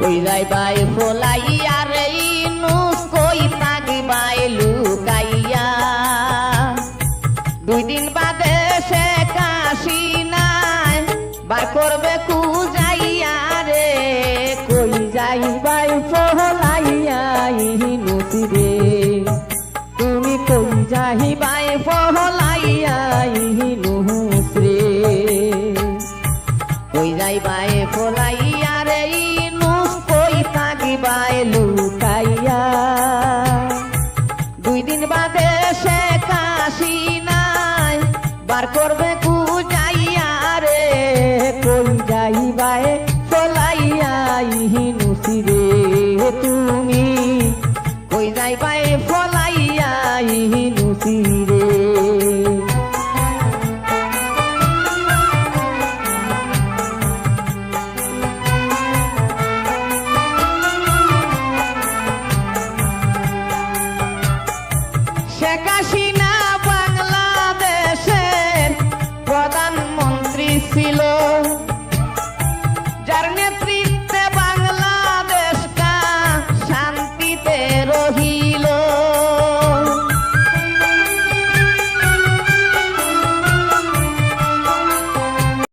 কই যাই বাই ফলাইয়া রে নুস কই তাগি বাই লুকাইয়া। দুই দিন বাদে সে কাশি নাই, বার করবে কু যাইয়া রে। কই যাই বাই ফলাইয়া নুসি রে। তুমি কই যাই বাই ফলাইয়া নুস রে। কই যাই বাই ফলাইয়া বাই লুকাইয়া দুই দিন বাদে সে কাশি নাই, বার করবে কু যাইয়া রে, কই যাই বাই ফলাইয়া নুসি রে তুমি। কই যাই বাই ফলাইয়া নুসি রে শেখ বাংলাদেশের প্রধানমন্ত্রী ছিল